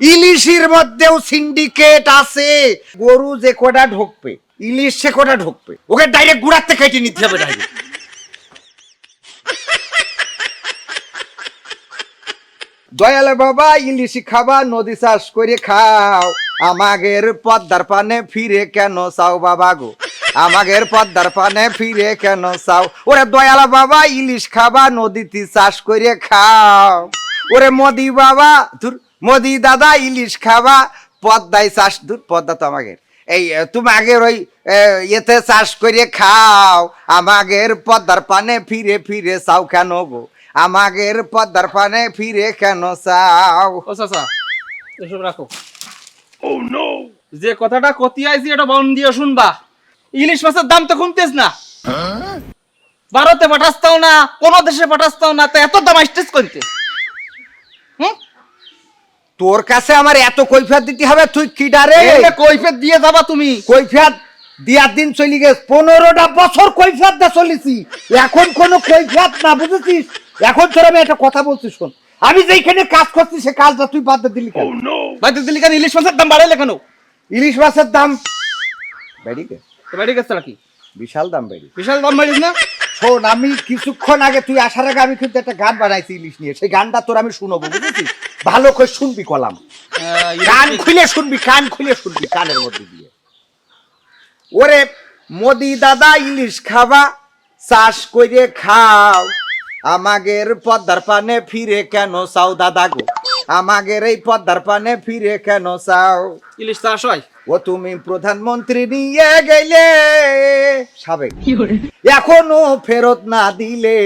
ইলিশের মধ্যেও সিন্ডিকেট আছে। গরু যে কটা ঢুকবে, ইলিশ সে কটা ঢুকবে, ওকে ডাইরেক্ট গুড়াতে কেটে নিতে হবে ডাইরেক্ট দয়ালে বাবা, ইলিশ খাবা, নদী চাষ করে খাও। আমাগের পদ্মার পানে ফিরে কেন চাও বাবা গো? আমাগের পদ্মার পানে ফিরে কেন চাও? ওরে দয়ালা বাবা, ইলিশ খাবা, নদীতে চাষ করে খাও। ওরে মোদি বাবা, ধুর। মোদি দাদা, ইলিশ খাবা, পদ্মায় চাষ দূর পদ্মা তো আমাগের। এই তুমি আগের ওই ইয়েতে চাষ করে খাও, আমাগের পদ্মার পানে ফিরে ফিরে চাও কেন গো? আমাগের পদ্মার পানে ফিরে কেন চাও? ও এসব রাখো। যে কথাটা কতি আইছি, এটা বন দিয়ে শুনবা। ইলিশ মাছের দাম তো কমতেছ না। ভারতে পাঠাস্তাও না, কোন দেশে পাঠাস্তাও না, তো এত দাম আসতেছ কইতে? হুম? তোর কাছে আমার এত কৈফিয়ত দিতে হবে তুই কি ডারে? কৈফিয়ত দিয়ে যাবা তুমি। কৈফিয়ত দিয়ার দিন চলে গেছে পনেরোটা বছর কৈফিয়ত দা চলেছি। এখন কোনো কৈফিয়ত না বুঝেছিস? এখন তোর আমি একটা কথা বলছি শোন। আমি যেইখানে কাজ করছি সে কাজটা তুই বাদ দিয়ে দিলি কেন? বাইতে দিল্লি কেন? ইলিশ মাছের দাম বাড়াইলে কেন? ইলিশ মাছের দাম বেড়ে গেছে বাড়ি গেছে নাকি? বিশাল দাম বেড়ে। বিশাল দাম বাড়িস না? শোন আমি কিছুক্ষণ আগে তুই আসার আগে আমি কিন্তু একটা গান বানাইছি ইলিশ নিয়ে। সেই গানটা তোর আমি শুনব বুঝেছিস? ভালো করে শুনবি কলাম। কান খুলে শুনবি কান খুলে শুনবি কানের মধ্যে দিয়ে। ওরে মোদি দাদা ইলিশ খাবা চাষ করে খাও। আমাগের পদ্মার পানে ফিরে কেন চাও দাদা গো? আমাগের এই পদ্মার পানে ফিরে কেন চাও? ইলিশ চাষ হয়? ও তুমি প্রধানমন্ত্রী নিয়ে গেলে। সাবেক। এখনও ফেরত না দিলে।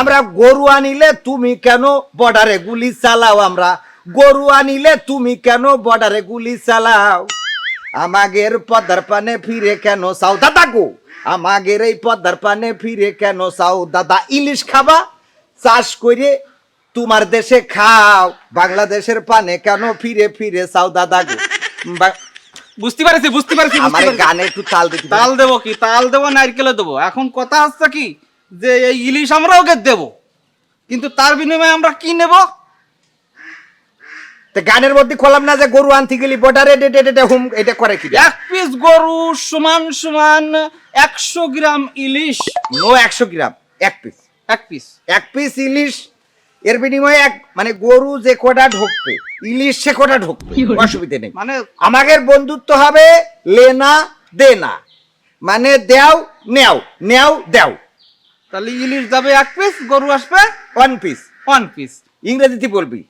আমরা গরু আনিলে তুমি কেন বর্ডারে গুলি চালাও আমরা? গরু আনিলে তুমি কেন বর্ডারে গুলি চালাও? আমাগের পদ্মার পানে ফিরে কেন চাও? দাদা গো আমাগের এই পদ্মার পানে ফিরে কেন চাও? দাদা ইলিশ খাবা? চাষ করে তোমার দেশে খাও বাংলাদেশের পানে কেন ফিরে ফিরে চাও দাদা গো? বুঝতে পারছি বুঝতে পারছি আমার গানে একটু তাল দিতে তাল দেবো কি? তাল দেবো নারকেলে দেবো? এখন কথা হচ্ছে কি? যে এই ইলিশ আমরা ওকে দেব। কিন্তু তার বিনিময়ে আমরা কি নেব? তো গানের মধ্যে খোলাম না যে গরু আনতে গেলি বর্ডারে ডেটে ডেটে হুম এটা করে কি এক পিস গরু সমান সমান একশো গ্রাম ইলিশ। নো একশো গ্রাম এক পিস এক পিস এক পিস ইলিশ এর বিনিময়ে এক মানে গরু যে কটা ঢুকবে ইলিশ সে কটা ঢুকবে অসুবিধা নেই। মানে আমাদের বন্ধুত্ব হবে লেনা দেনা। মানে দেও নেও নেও দেও। তাহলে ইলিশ যাবে এক পিস গরু আসবে ওয়ান পিস ওয়ান পিস ইংরেজিতে বলবি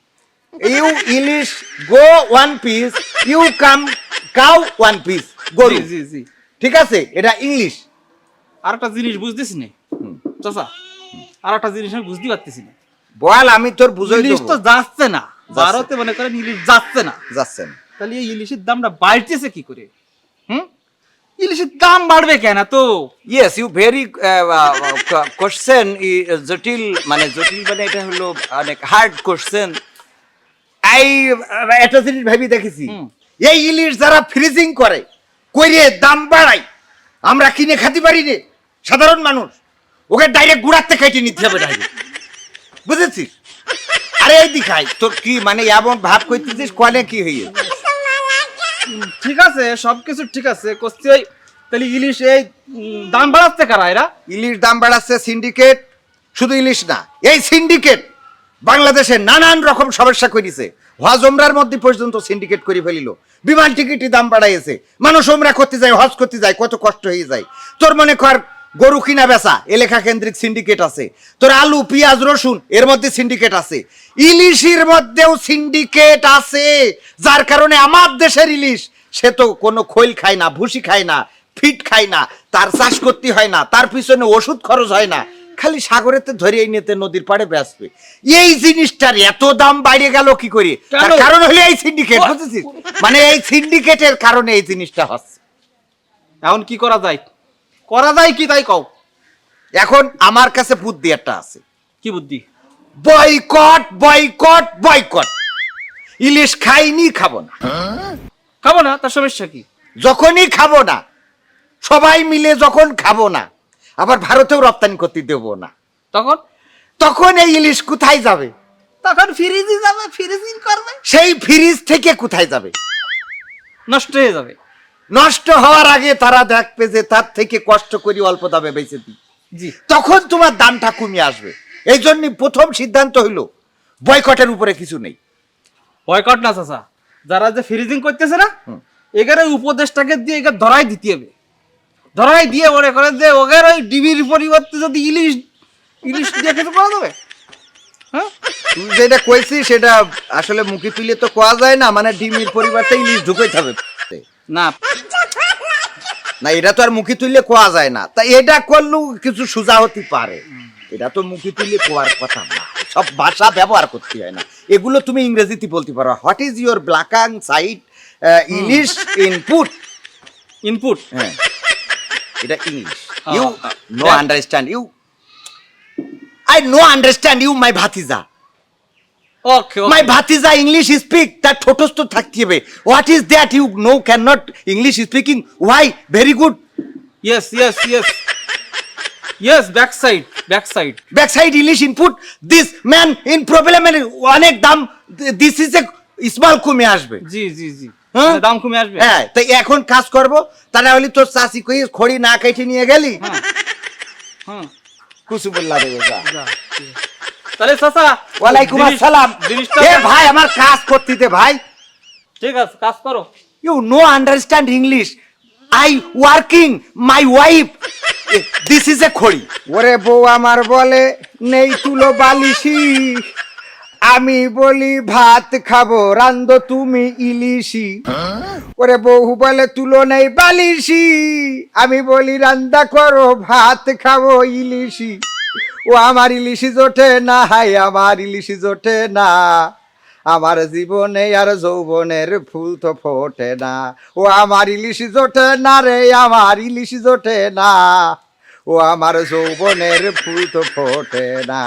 you ilish go one piece you come cow one piece গরু। জি জি ঠিক আছে? এটা ইংলিশ। আর একটা জিনিস বুঝতেছি না? চাচা আর একটা জিনিস আমি বুঝতে পারতেছি না। বল আমি তোর বুঝাই ইলিশ তো যাচ্ছে না। ভারতে মনে করেন ইলিশ যাচ্ছে না। যাচ্ছে না। তাহলে এই ইলিশের দামটা বাড়তেছে কি করে? হুম? ইলিশের দাম বাড়বে কেন তো? ইয়েস ইউ ভেরি কোশ্চেন জটিল মানে জটিল মানে এটা হলো অনেক হার্ড কোশ্চেন এই আহ, একটা জিনিস ভাবি দেখেছি। এই ইলিশ যারা ফ্রিজিং করে কইরে দাম বাড়ায়। আমরা কিনে খাতে পারি নে সাধারণ মানুষ। ওকে ডাইরেক্ট গুড়াতে কেটে নিতে হবে ডাইরেক্ট বুঝেছিস? আরে এই দিখাই তোর কি মানে এমন ভাব করতেছিস কলে কি হইয়ে? ঠিক আছে সবকিছু ঠিক আছে কস্তি ওই তাহলে ইলিশ এই দাম বাড়াচ্ছে কারা এরা? ইলিশ দাম বাড়াচ্ছে সিন্ডিকেট শুধু ইলিশ না এই সিন্ডিকেট বাংলাদেশে নানান রকম সমস্যা করেছে হজ ওমরার মধ্যে পর্যন্ত সিন্ডিকেট করে ফেলিল। বিমান টিকিটের দাম বাড়াইছে মানুষ ওমরা করতে যায় হজ করতে যায় কত কষ্ট হয়ে যায়। তোর মনে কর গরু কিনা বেচা এলাকা কেন্দ্রিক সিন্ডিকেট আছে। তোর আলু পেঁয়াজ রসুন এর মধ্যে সিন্ডিকেট আছে। ইলিশের মধ্যেও সিন্ডিকেট আছে যার কারণে আমার দেশের ইলিশ সে তো কোনো খৈল খায় না ভুসি খায় না ফিট খায় না তার চাষ করতে হয় না তার পিছনে ওষুধ খরচ হয় না খালি সাগরেতে ধরে এই নিতে নদীর পাড়ে বেসবে এই জিনিসটার এত দাম বাইরে গেল কি করে? তার কারণ হলো এই সিন্ডিকেট বুঝেছিস? মানে এই সিন্ডিকেটের কারণে এই জিনিসটা হচ্ছে। এখন কি করা যায়? করা যায় কি তাই কও? এখন আমার কাছে বুদ্ধি একটা আছে। কি বুদ্ধি? Boycott boycott boycott. ইলিশ খাইনি খাব না। খাব না তার সমস্যা কি? যখনই খাব না সবাই মিলে যখন খাব না আবার ভারতেও রপ্তানি করতে দেবো না। তখন? তখন এই ইলিশ কোথায় যাবে? তখন ফ্রিজে যাবে ফ্রিজিং করবে। সেই ফ্রিজ থেকে কোথায় যাবে? নষ্ট হয়ে যাবে। নষ্ট হওয়ার আগে তারা দেখবে যে তার থেকে কষ্ট করি অল্প দামে বেঁচে দিই। জি। তখন তোমার দামটা কমিয়ে আসবে। এই জন্য প্রথম সিদ্ধান্ত হইল বয়কটের উপরে কিছু নেই। বয়কট না চাচা। যারা যে ফ্রিজিং করতেছে না। এগারে উপদেশটাকে দিয়ে এগার ধরাই দিতে হবে। ধরাই দিয়ে মনে করে যে ওগের ওই ডিবির পরিবর্তে যদি ইলিশ ইলিশ দিয়ে কিছু করা যাবে? হ্যাঁ? যেটা কইছিস সেটা আসলে মুখে তুলে তো কোয়া যায় না মানে ডিমির পরিবর্তে ইলিশ ঢুকে হবে। না। না এটা তো আর মুখে তুললে কোয়া যায় না। তা এটা করলেও কিছু সোজা হতে পারে। এটা তো মুখে তুললে কোয়ার কথা না। সব ভাষা ব্যবহার করতে হয় না। এগুলো তুমি ইংরেজিতে বলতে পারো। হোয়াট ইজ ইউর ব্লাকাং সাইড ইংলিশ ইনপুট ইনপুট হ্যাঁ। এটা English you know understand you I know understand you my ভাতিজা। ওকে মাই ভাতিজা ইংলিশ স্পিক তার ঠোঁটস্থ থাকতে হবে what is that you know can not English speaking why very good yes yes yes yes back side back side back side English input this man in problem অনেক দাম this is a small কমে আসবে। জি জি জি। হ্যাঁ? দাম কমে আসবে? হ্যাঁ তাই এখন কাজ করব তাহলে হলে তোর চাষি কই খড়ি না কেটে নিয়ে গেলি? হ্যাঁ। হ্যাঁ। কুসু বললা দেবে যা। যা, ঠিক আছে। তাহলে চাচা ওয়ালাইকুম আসসালাম। এ ভাই আমার কাজ করতে দে ভাই। ঠিক আছে কাজ করো। You know understand English I working my wife this is a খড়ি। ওরে বউ আমার বলে নেই তুলো বালিশি। আমি বলি ভাত খাব রান্ধো তুমি ইলিশি। ওরে বউ বলে তুলো নেই বালিশি। আমি বলি রান্দা করো ভাত খাব ইলিশি। ও আমার ইলিশি জোটে না হাই আমার ইলিশি জোটে না। আমার জীবনে আর যৌবনের ফুল তো ফোটে না। ও আমার ইলিশি জোটে না রে, আমার ইলিশি জোটে না। ও আমার যৌবনের ফুল তো ফোটে না।